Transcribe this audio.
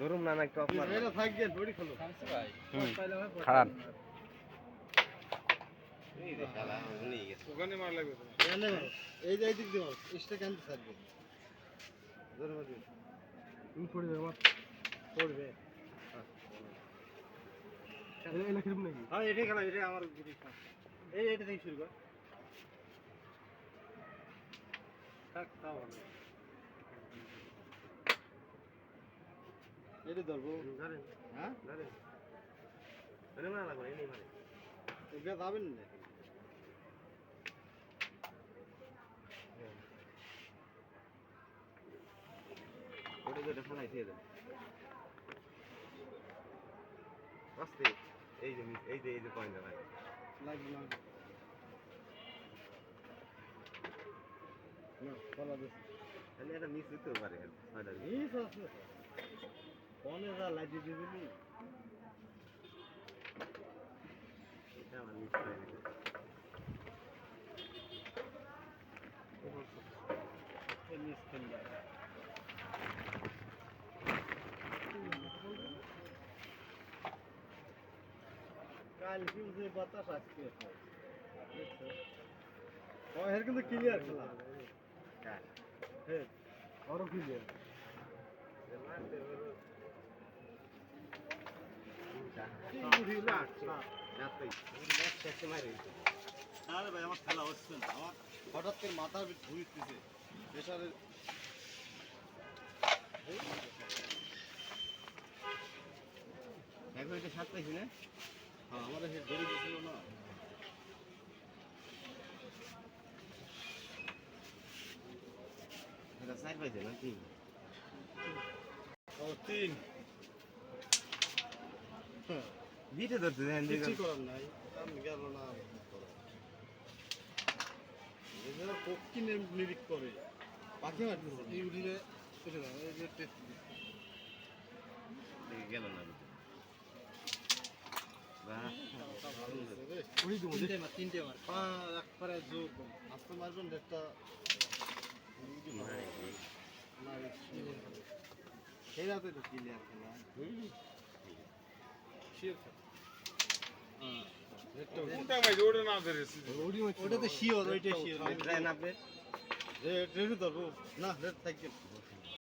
ধরুন না না একটু আপনার খারাপ ওখানে মার লাগবে। এই যে এই দিক দিয়ে মারো কেন থাকবে? তুমি পড়ে যাবে আমার পড়বে। এলা খেলব নাকি? হ্যাঁ এটাই খেলা এটাই আমার এই এটা থেকে শুরু কর। থাক তাও ভালো এটা ধরবো। হ্যাঁ? এটা যাবেন না। ওটা যেটা ফেলাই দিয়ে দেন। আস্তে এই যে এই যে এই যে পয়েন্টটা লাগে লাগবে না ফলা দিস তাহলে এটা মিস হতেও পারে মিস আছে। যা লাগিয়ে দিবি এটা আমার মিস করে দিতে নিস খেলবে কাল ফিউজে বাতাস ও এর কিন্তু ক্লিয়ার খেলা। হ্যাঁ। আরও কি আরে ভাই আমার খেলা হচ্ছে আমার হঠাৎ করে মাথা ঘুরিতেছে প্রেশারে একবার এটা সাত পাইছি না আমাদের হেড ধরে দিয়েছিল না এটা ও, তিন। বিটে ধরতে দেন কিছু করার নাই আমি গেল না এছাড়া পক্ষী নিরিক করে পাখি মারতেছে এই উঠিলে চলে যাবে এই যে টেস্ট গেল না তিনটে মার পাঁচ একবারে যোগ আস্তে মারবেন না সেই রাতে তো ক্লিয়ার খেলা ডেটটা ওটা না ধরেছি তো শিওর ওইটা শিওর না থাকবে